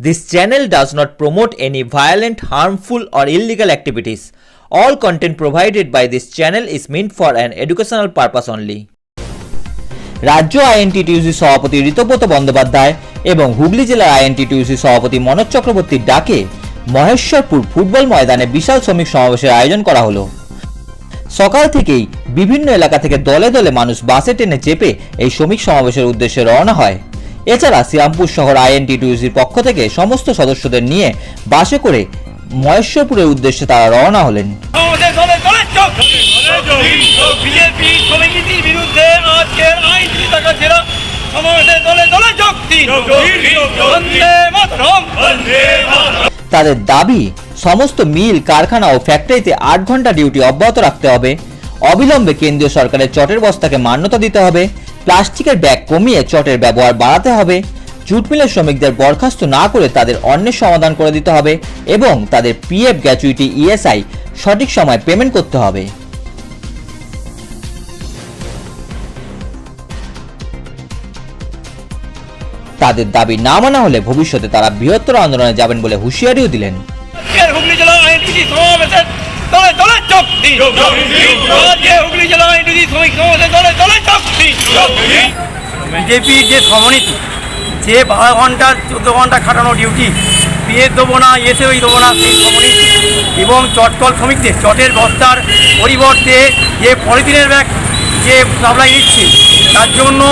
This channel does not promote any violent, harmful, or illegal activities. All content provided by this channel is meant for an educational purpose only. রাজ্য INTTUC সভাপতি ঋতব্রত বন্দ্যোপাধ্যায় এবং হুগলি জেলার INTTUC সভাপতি মনোজ চক্রবর্তীর ডাকে Maheshwarpur football ময়দানে বিশাল শ্রমিক সমাবেশের আয়োজন করা হলো সকাল থেকেই বিভিন্ন এলাকা থেকে দলে দলে মানুষ বাসে টেনে চেপে এই শ্রমিক সমাবেশের উদ্দেশ্যে রওনা হয় এছাড়া শ্রীরামপুর শহর আইএনটিটিউসির পক্ষ থেকে সমস্ত সদস্যদের নিয়ে বাসে করে মহেশ্বরপুরের উদ্দেশ্যে তারা রওনা হলেন। তাদের দাবি সমস্ত মিল কারখানা ও ফ্যাক্টরিতে আট ঘণ্টা ডিউটি অব্যাহত রাখতে হবে। অবিলম্বে কেন্দ্রীয় সরকারের চটের বস্তাকে মান্যতা দিতে হবে। প্লাস্টিকের ব্যাগ কমিয়ে চটের ব্যবহার বাড়াতে হবে। জুট মিলের শ্রমিকদের বরখাস্ত না করে তাদের অন্যের সমাধান করে দিতে হবে এবং তাদের পিএফ গ্র্যাচুইটি ইএসআই সঠিক সময় পেমেন্ট করতে হবে। তাদের দাবি না মানা হলে ভবিষ্যতে তারা বৃহত্তর আন্দোলনে যাবেন বলে হুঁশিয়ারিও দিলেন। আজকের হুগলি জেলা বিজেপির যে সমনীতি, যে বারো ঘণ্টা, চোদ্দ ঘণ্টা খাটানো ডিউটি বিয়ে দেবো না এসে ওই দেবো না সেই সমনীতি এবং চটকল শ্রমিকদের, চটের বস্তার পরিবর্তে যে পলিথিনের ব্যাগ, যে সাপ্লাই নিচ্ছে, তার জন্য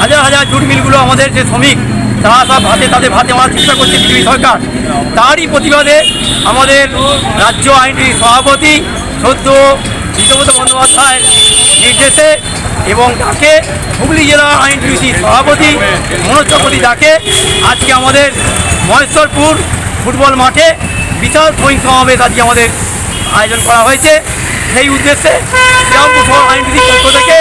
হাজার হাজার জুট মিলগুলো আমাদের যে শ্রমিক, তারা সব ভাতে তাদের ভাতে মারার চেষ্টা করছে বিজেপি সরকার। তারই প্রতিবাদে আমাদের রাজ্য আইনটি সভাপতি সদ্য বিশ্বব্রত বন্দ্যোপাধ্যায় নির্দেশে এবং ডাকে হুগলি জেলা আইন টিউসির সভাপতি মনোজ চক্রবর্তী ডাকে। আজকে আমাদের মহেশ্বরপুর ফুটবল মাঠে বিশাল শ্রমিক সমাবেশ আজকে আমাদের আয়োজন করা হয়েছে। সেই উদ্দেশ্যে শ্রীরামপুর শহর পক্ষ থেকে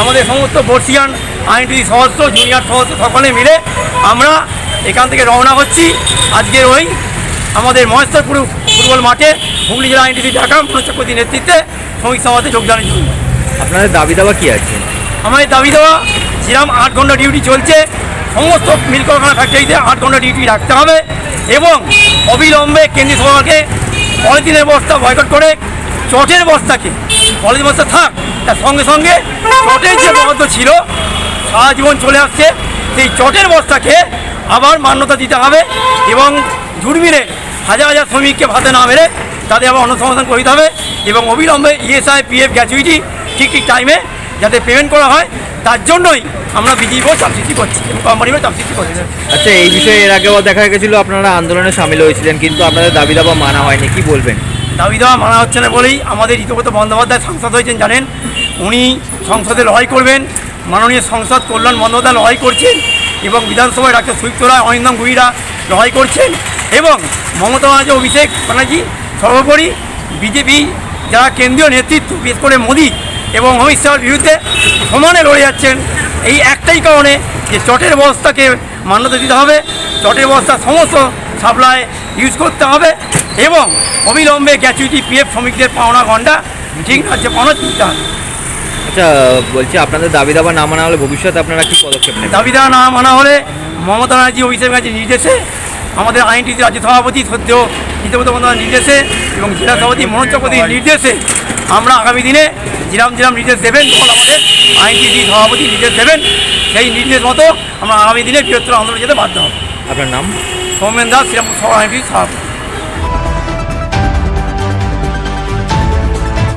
আমাদের সমস্ত বর্ষিয়ান আইন টিউসির সদস্য, জুনিয়র সদস্য সকলে মিলে আমরা এখান থেকে রওনা হচ্ছি। আজকের ওই আমাদের মহেশ্বরপুর ফুটবল মাঠে হুগলি জেলা আইন টিউসির ঢাকা মনোজ চক্রবর্তীর নেতৃত্বে শ্রমিক সমাবেশে যোগদানের জন্য। আপনাদের দাবি দাবা কি আছে? আমাদের দাবি দেওয়া যেরকম আট ঘণ্টা ডিউটি চলছে, সমস্ত মিল কারখানা ফ্যাক্টরিতে আট ঘণ্টা ডিউটি রাখতে হবে এবং অবিলম্বে কেন্দ্রীয় সরকারকে পলিথিনের বস্তা বয়কট করে, চটের বস্তাকে পলিথিন বস্তা থাক, তার সঙ্গে সঙ্গে চটের যে বরাদ্দ ছিল, সারা জীবন চলে আসছে, সেই চটের বস্তাকে আবার মান্যতা দিতে হবে এবং জুট মিলে হাজার হাজার শ্রমিককে ভাতে না মেরে তাদের আবার অন্য সমাধান করে দিতে হবে এবং অবিলম্বে ইএসআই পিএফ গ্র্যাচুইটি ঠিক ঠিক টাইমে যাতে পেমেন্ট করা হয় তার জন্যই আমরা বিজেপিও চাপ সৃষ্টি করছি এবং কোম্পানিও চাপ সৃষ্টি করছি। আচ্ছা এই বিষয়ে এর আগেও দেখা গেছিল আপনারা আন্দোলনে সামিল হয়েছিলেন কিন্তু আপনাদের দাবি দাবা মানা হয়নি কি বলবেন? দাবি দেওয়া মানা হচ্ছে না বলেই আমাদের ঋতুব্রত বন্দ্যোপাধ্যায় সাংসদ হয়েছেন জানেন? উনি সংসদে লড়াই করবেন মাননীয় সংসদ কল্যাণ বন্দ্যোপাধ্যায় লড়াই করছেন এবং বিধানসভায় ডাক্তার সুদীপ্ত রায় অরিন্দম গুইরা লড়াই করছেন এবং মমতা ব্যানার্জি অভিষেক ব্যানার্জি সর্বোপরি বিজেপি যারা কেন্দ্রীয় নেতৃত্ব বিশেষ করে মোদী এবং অমিত শাহর বিরুদ্ধে সমানে লড়ে যাচ্ছেন। এই একটাই কারণে যে চটের ব্যবস্থাকে মান্যতা দিতে হবে। চটের ব্যবস্থা সমস্ত সাপ্লাই ইউজ করতে হবে এবং অবিলম্বে গ্র্যাচুইটি পিএফ শ্রমিকদের পাওনা ঘণ্টা ঠিক আছে পাওনা দিতে হবে। আচ্ছা বলছি আপনাদের দাবি দাবা না মানা হলে ভবিষ্যতে আপনারা কি পদক্ষেপ নেবেন? দাবি দেওয়া না মানা হলে মমতা ব্যানার্জি অভিষেক ব্যানার্জির নির্দেশে আমাদের আইনটি রাজ্য সভাপতি সদ্য হিতবত নির্দেশে এবং জেলা সভাপতি মনোজ চক্রবর্তীর নির্দেশে আমরা আগামী দিনে যেরাম যেরাম নির্দেশ দেবেন তখন আমাদের আইনটি সভাপতি নির্দেশ দেবেন সেই নির্দেশ মতো আমরা আগামী দিনে বৃহত্তর আন্দোলন যেতে বাধ্য হব। আপনার নাম? সৌমেন দাস শ্রীরামপুর সভা আইনটি সভাপতি।